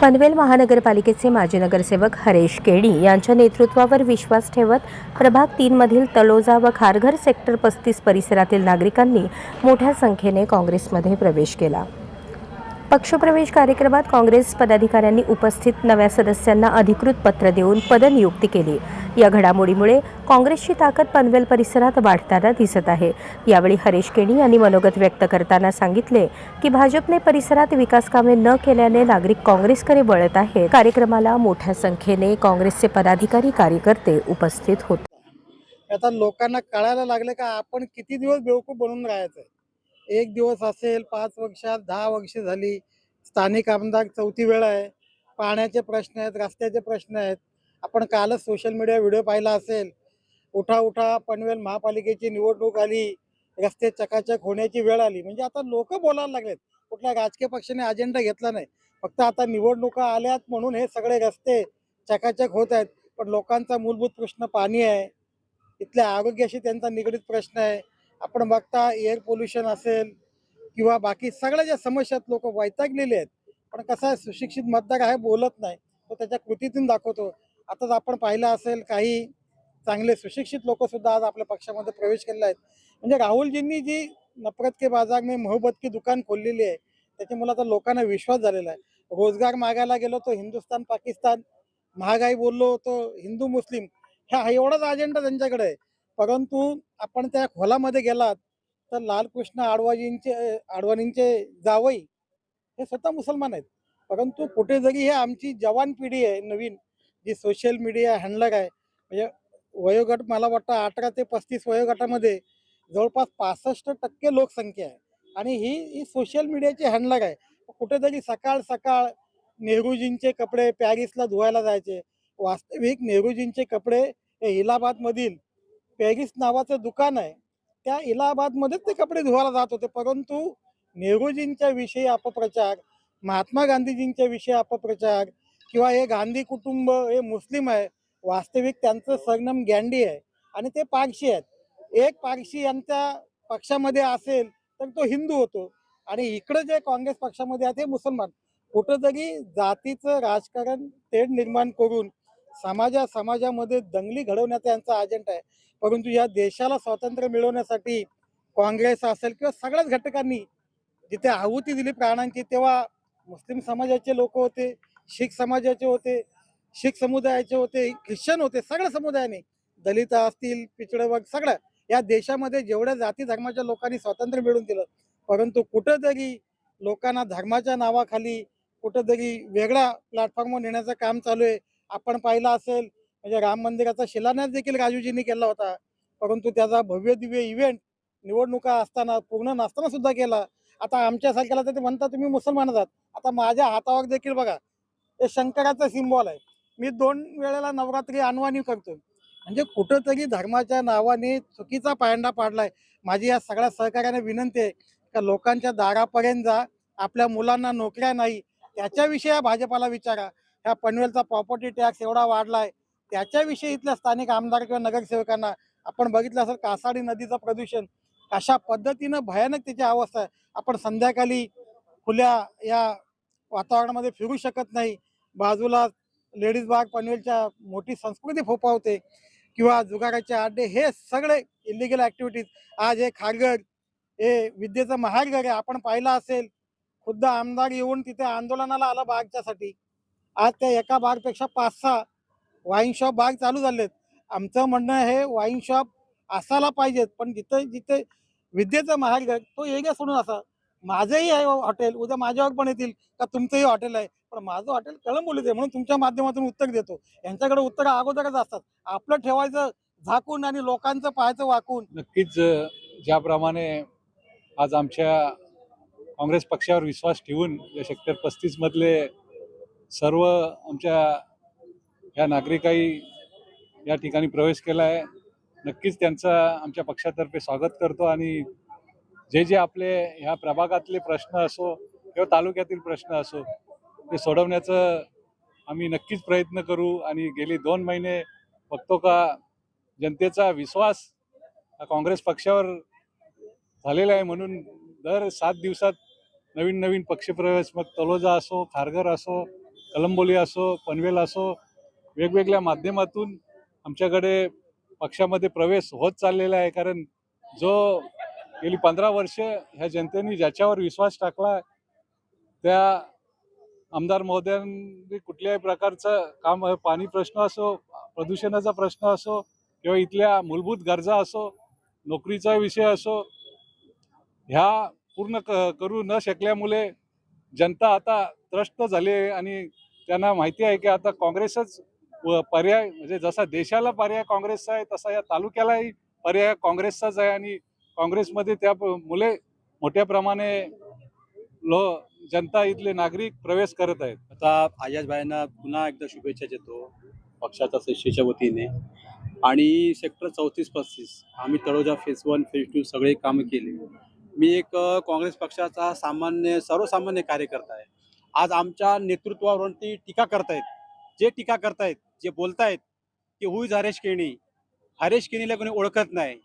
पनवेल महानगरपालिकेचे माजी नगरसेवक हरेश केडी यांच्या नेतृत्वावर विश्वास ठेवत प्रभाग तीनमधील तलोजा व खारघर सेक्टर पस्तीस परिसरातील नागरिकांनी मोठ्या संख्येने काँग्रेसमध्ये प्रवेश केला. पक्षप्रवेश कार्यक्रमात काँग्रेस पदाधिकाऱ्यांनी उपस्थित नव्या सदस्यांना अधिकृत पत्र देऊन पदनियुक्ती केली. या घडामोडीमुळे काँग्रेसची ताकद पनवेल परिसरात वाढताना दिसत आहे. यावेळी हरेश केणी यांनी मनोगत व्यक्त करताना सांगितले की भाजपने परिसरात विकास कामे न केल्याने नागरिक काँग्रेसकडे वळत आहे कार्यक्रमाला मोठ्या संख्येने काँग्रेसचे पदाधिकारी कार्यकर्ते उपस्थित होते. आता लोकांना कळायला लागले का आपण किती दिवस बेवकूफ बनून राहायचं एक दिवस असेल पाच वर्षात दहा वर्ष झाली स्थानिक आमदार चौथी वेळ आहे. पाण्याचे प्रश्न आहेत रस्त्याचे प्रश्न आहेत. आपण कालच सोशल मीडिया व्हिडिओ पाहिला असेल. उठा उठा पनवेल महापालिकेची निवडणूक आली. रस्ते चकाचक होण्याची वेळ आली. म्हणजे आता लोक बोलायला लागलेत. कुठल्या राजकीय पक्षाने अजेंडा घेतला नाही. फक्त आता निवडणुका आल्यात म्हणून हे सगळे रस्ते चकाचक होत आहेत. पण लोकांचा मूलभूत प्रश्न पाणी आहे. इथल्या आरोग्याशी त्यांचा निगडीत प्रश्न आहे. आपण बघता एअर पोल्युशन असेल किंवा बाकी सगळ्या ज्या समस्यात लोक वैतागलेले आहेत. पण कसं आहे सुशिक्षित मतदार आहे बोलत नाही. तो त्याच्या कृतीतून दाखवतो. आताच आपण पाहिलं असेल काही चांगले सुशिक्षित लोकसुद्धा आज आपल्या पक्षामध्ये प्रवेश केलेले आहेत. म्हणजे राहुलजींनी जी नफरत के बाजार में मोहब्बत की दुकान खोललेली आहे त्याच्यामुळे आता लोकांना विश्वास झालेला आहे. रोजगार मागायला गेलो तो हिंदुस्थान पाकिस्तान महागाई बोललो तो हिंदू मुस्लिम ह्या एवढाच अजेंडा त्यांच्याकडे आहे. परंतु आपण त्या खोलामध्ये गेलात तर लालकृष्ण आडवाजींचे आडवाणींचे जावई हे स्वतः मुसलमान आहेत. परंतु कुठे जरी हे आमची जवान पिढी आहे नवीन जी सोशल मीडिया हँडलर आहे. म्हणजे वयोगट मला वाटतं अठरा ते पस्तीस वयोगटामध्ये जवळपास पासष्ट टक्के लोकसंख्या आहे. आणि ही ही सोशल मीडियाची हँडलर आहे. कुठेतरी सकाळ सकाळ नेहरूजींचे कपडे पॅरिसला धुवायला जायचे. वास्तविक नेहरूजींचे कपडे हे इलाहाबादमधील पॅरिस नावाचं दुकान आहे. त्या इलाहाबादमध्येच ते कपडे धुवायला जात होते. परंतु नेहरूजींच्या विषयी अपप्रचार महात्मा गांधीजींच्या विषयी अपप्रचार किंवा हे गांधी कुटुंब हे मुस्लिम आहे वास्तविक त्यांचं सरनाम गँडी आहे आणि ते पारशी आहेत. एक पारशी यांच्या पक्षामध्ये असेल तर तो हिंदू होतो. आणि इकडे जे काँग्रेस पक्षामध्ये आहे ते मुसलमान. कुठंतरी जातीचं राजकारण तेढ निर्माण करून समाजा समाजामध्ये दंगली घडवण्याचा यांचा अजेंडा आहे. परंतु या देशाला स्वातंत्र्य मिळवण्यासाठी काँग्रेस असेल किंवा सगळ्याच घटकांनी जिथे आहुती दिली प्राणांची तेव्हा मुस्लिम समाजाचे लोक होते शीख समाजाचे होते शीख समुदायाचे होते ख्रिश्चन होते सगळ्या समुदायाने दलित असतील पिछडे वर्ग सगळ्या या देशामध्ये जेवढ्या जाती धर्माच्या लोकांनी स्वातंत्र्य मिळवून दिलं परंतु कुठंतरी लोकांना धर्माच्या नावाखाली कुठंतरी वेगळा प्लॅटफॉर्मवर नेण्याचं काम चालू आहे. आपण पाहिलं असेल म्हणजे राम मंदिराचा शिलान्यास देखील राजूजींनी केला होता. परंतु त्याचा भव्य दिव्य इव्हेंट निवडणुका असताना पूर्ण नसताना सुद्धा केला. आता आमच्यासारख्याला तर ते म्हणतात तुम्ही मुसलमान आहात. आता माझ्या हातावर देखील बघा हे शंकराचं सिम्बॉल आहे. मी दोन वेळेला नवरात्री अनवाणी करतो म्हणजे कुठंतरी धर्माच्या नावाने चुकीचा पायंडा पाडलाय. माझी या सगळ्या सहकार्याने विनंती आहे का लोकांच्या दारापर्यंत जा. आपल्या मुलांना नोकऱ्या नाही. त्याच्याविषयी भाजपाला विचारा. ह्या पनवेलचा प्रॉपर्टी टॅक्स एवढा वाढलाय त्याच्याविषयी इथल्या स्थानिक आमदार किंवा नगरसेवकांना आपण बघितलं असेल कासाडी नदीचं प्रदूषण अशा पद्धतीनं भयानक त्याची अवस्था आहे. आपण संध्याकाळी खुल्या या वातावरणामध्ये फिरू शकत नाही. बाजूला लेडीज बाग पनवेलच्या मोठी संस्कृती फोपावते किंवा जुगाराचे अड्डे हे सगळे इलिगल ऍक्टिव्हिटीज आज हे खारघर हे विद्येचं महारघर आहे. आपण पाहिलं असेल खुद्द आमदार येऊन तिथे आंदोलनाला आला बागच्यासाठी. आज त्या एका बागपेक्षा पाच सहा वाईन शॉप बाग चालू झालेत. आमचं म्हणणं हे वाईन शॉप असायला पाहिजेत पण जिथे जिथे विद्येचं महाग तो एरिया सोडून असा. माझंही आहे हॉटेल उद्या माझ्यावर पण येतील का तुमचंही हॉटेल आहे. पण माझं हॉटेल कळंबोलीचं आहे म्हणून तुमच्या माध्यमातून उत्तर देतो. यांच्याकडे उत्तर अगोदरच असतात. आपलं ठेवायचं झाकून आणि लोकांचं पाहायचं वाकून. नक्कीच ज्याप्रमाणे आज आमच्या काँग्रेस पक्षावर विश्वास ठेवून या सेक्टर पस्तीस मधले सर्व आमच्या ह्या नागरिकाई या ठिकाणी प्रवेश केला आहे. नक्कीच त्यांचा आमच्या पक्षातर्फे स्वागत करतो आणि जे जे आपले ह्या प्रभागातले प्रश्न असो किंवा तालुक्यातील प्रश्न असो ते सोडवण्याचं आम्ही नक्कीच प्रयत्न करू आणि गेली दोन महिने बघतो का जनतेचा विश्वास काँग्रेस पक्षावर झालेला आहे म्हणून दर सात दिवसात नवीन नवीन पक्षप्रवेश मग तलोजा असो खारघर असो कलंबोली असो पनवेल असो वेगवेगळ्या माध्यमातून आमच्याकडे पक्षामध्ये प्रवेश होत चाललेला आहे. कारण जो गेली पंधरा वर्ष ह्या जनतेने ज्याच्यावर विश्वास टाकला त्या आमदार महोदयांनी कुठल्याही प्रकारचं काम पाणी प्रश्न असो प्रदूषणाचा प्रश्न असो किंवा इथल्या मूलभूत गरजा असो नोकरीचा विषय असो ह्या पूर्ण क करू न शकल्यामुळे जनता आता त्रस्त झाली आणि त्यांना माहिती आहे की आता काँग्रेसच पर्याय म्हणजे जसा देशाला पर्याय काँग्रेसचा आहे तसा या तालुक्यालाही पर्याय काँग्रेसचाच आहे. आणि काँग्रेसमध्ये त्या मुले मोठ्या प्रमाणे लो जनता इथले नागरिक प्रवेश करत आहेत. आता आयाजबाईंना पुन्हा एकदा शुभेच्छा देतो पक्षाच्या शिष्यच्या वतीने. आणि सेक्टर चौतीस पस्तीस आम्ही Taloja phase one phase two सगळे कामं केले. मी एक काँग्रेस पक्षाचा सामान्य सर्वसामान्य कार्यकर्ता आहे. आज आमच्या नेतृत्वावरती टीका करतायत. जे टीका करतायत जे बोलतायत की हुईज हरेश केणी. हरेश केणीला कोणी ओळखत नाही.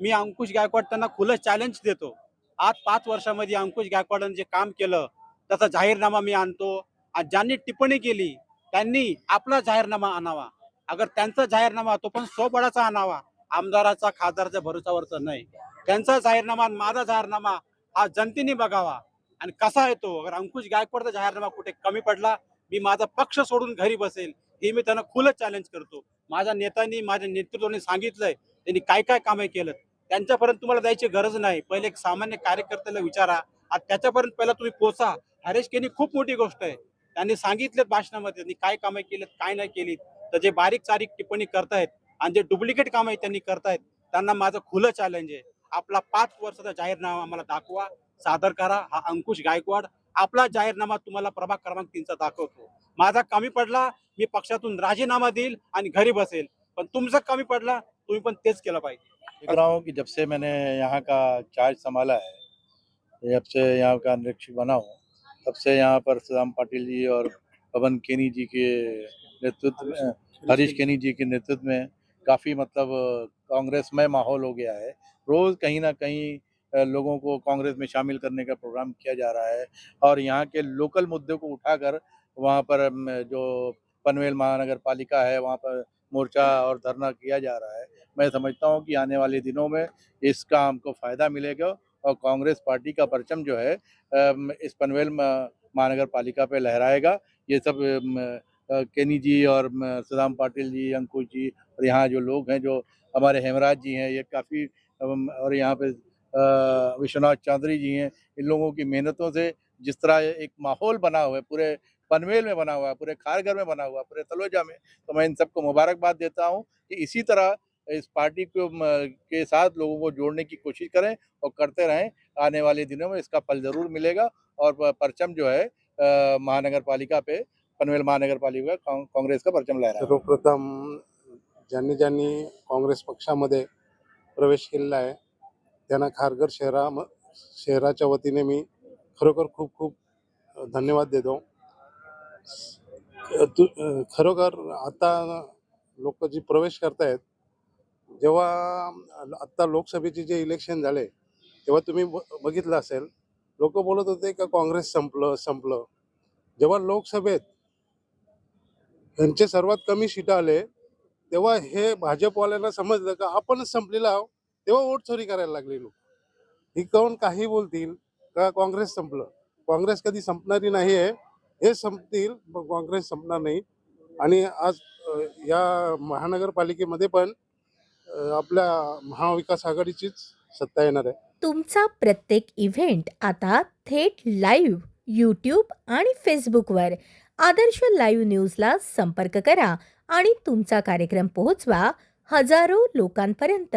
मी अंकुश गायकवाड त्यांना खुलं चॅलेंज देतो. आज पाच वर्षामध्ये अंकुश गायकवाडांनी जे काम केलं त्याचा जाहीरनामा मी आणतो. आणि ज्यांनी टिप्पणी केली त्यांनी आपला जाहीरनामा आणावा. अगर त्यांचा जाहीरनामा तो पण स्वबळाचा आणावा. आमदाराचा खासदाराच्या भरोसावरचा नाही. त्यांचा जाहीरनामा आणि माझा जाहीरनामा हा जनतेने बघावा. आणि कसा येतो अगर अंकुश गायकवाडचा जाहीरनामा कुठे कमी पडला मी माझा पक्ष सोडून घरी बसेल हे मी त्यांना खुलं चॅलेंज करतो. माझ्या नेत्यांनी माझ्या नेतृत्वाने सांगितलंय त्यांनी काय काय कामे केलं त्यांच्यापर्यंत तुम्हाला जायची गरज नाही. पहिले एक सामान्य कार्यकर्त्याला विचारा. आणि त्याच्यापर्यंत पहिला तुम्ही पोचा. हरेश केनी खूप मोठी गोष्ट आहे. त्यांनी सांगितलं भाषणामध्ये त्यांनी काय कामे केलीत काय नाही केलीत. तर जे बारीक सारीक टिप्पणी करतायत आणि जे डुप्लिकेट कामं त्यांनी करतायत त्यांना माझं खुलं चॅलेंज आहे. आपला पाच वर्षाचा जाहीरनामा आम्हाला दाखवा. सादर करा हा अंकुश गायकवाड आपला जाहीरनामा तुम्हाला प्रभाग क्रमांक तीनचा दाखवतो. माझा कमी पडला मी पक्षातून राजीनामा देईल आणि घरी बसेल. पण तुमचा कमी पडला तुम्ही पण तेच केलं पाहिजे. हो की रहा हूँ कि जब से मैंने यहाँ का चार्ज संभाला है जब से यहाँ का निरीक्षक बना हूँ तब से यहाँ पर सदाम पाटिल जी और पवन केनी जी के नेतृत्व में हरीश केनी जी के नेतृत्व में काफ़ी मतलब कांग्रेस में माहौल हो गया है। रोज़ कहीं ना कहीं लोगों को कांग्रेस में शामिल करने का प्रोग्राम किया जा रहा है और यहाँ के लोकल मुद्दों को उठाकर वहाँ पर जो पनवेल महानगर पालिका है, वहाँ पर मोर्चा और धरना किया जा रहा है। मैं समझता हूँ कि आने वाले दिनों में इसका हमको फ़ायदा मिलेगा और कांग्रेस पार्टी का परचम जो है इस पनवेल महानगर पालिका पे लहराएगा। ये सब केनी जी और सदाम पाटिल जी, अंकुश जी और यहाँ जो लोग हैं, जो हमारे हेमराज जी हैं, ये काफ़ी और यहाँ पे विश्वनाथ चौधरी जी हैं। इन लोगों की मेहनतों से जिस तरह एक माहौल बना हुआ है, पूरे पनवेल में बना हुआ है, पूरे खारघर में बना हुआ है, पूरे तलोजा में तो मैं इन सबको मुबारकबाद देता हूँ कि इसी तरह इस पार्टी को के साथ लोगों को जोड़ने की कोशिश करें और करते रहें। आने वाले दिनों में इसका फल ज़रूर मिलेगा और परचम जो है महानगर पालिका पे, पनवेल महानगर पालिका कांग्रेस का परचम लहरा सर्वप्रथम ज्यांनी काँग्रेस पक्षामध्ये प्रवेश केलेला आहे त्यांना खारघर शहरा शहराच्या वतीने मी खरोखर खूप खूप धन्यवाद देतो. तु खरोखर आता लोक जी प्रवेश करतायत जेव्हा आत्ता लोकसभेचे जे इलेक्शन झाले तेव्हा तुम्ही ब- बघितलं असेल लोक बोलत होते का काँग्रेस संपलं संपलं. जेव्हा लोकसभेत यांचे सर्वात कमी शीट आले तेव्हा हे भाजपवाल्यांना समजलं का आपणच संपलेलं आहोत? तेव्हा वोट चोरी करायला लागले लोक. ही कोण काही बोलतील का काँग्रेस संपलं? काँग्रेस कधी संपणारी नाही आहे हे संपतील पण काँग्रेस संपणार नाही. आणि आज या महानगरपालिकेमध्ये पण आपल्या महाविकास आघाडीचीच सत्ता येणार आहे. तुमचा प्रत्येक इव्हेंट आता थेट लाईव्ह यूट्यूब आणि फेसबुकवर. आदर्श लाईव्ह न्यूजला संपर्क करा आणि तुमचा कार्यक्रम पोहोचवा हजारो लोकांपर्यंत.